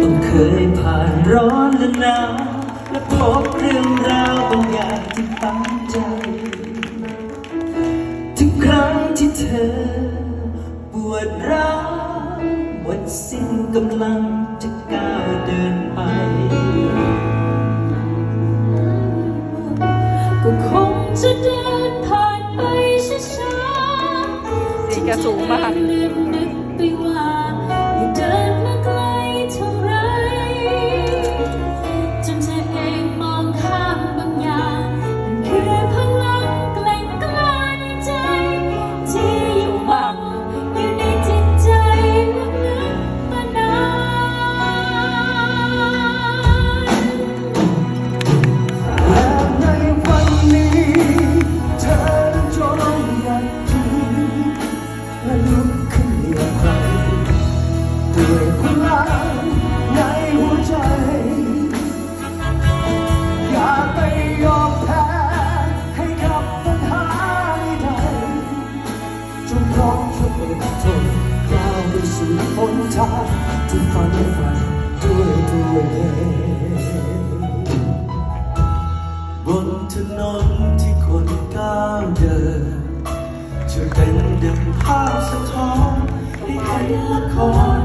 ต้องเคยผ่านร้อนและหนาวและพบเรื่องราวบางอย่างที่ฝังใจ ทุกครั้งที่เธอปวดร้าวหมดสิ้นกำลังจะก้าวเดินไป ก็คงจะเดินผ่านไปช้าๆ เสียงแกสูงมาก ลืมนึก นทางที่ฝันฝันด้วยตัวเองบนถนนที่คนก้าวเดินจะเป็นดังภาพสะท้อนให้เห็นละคร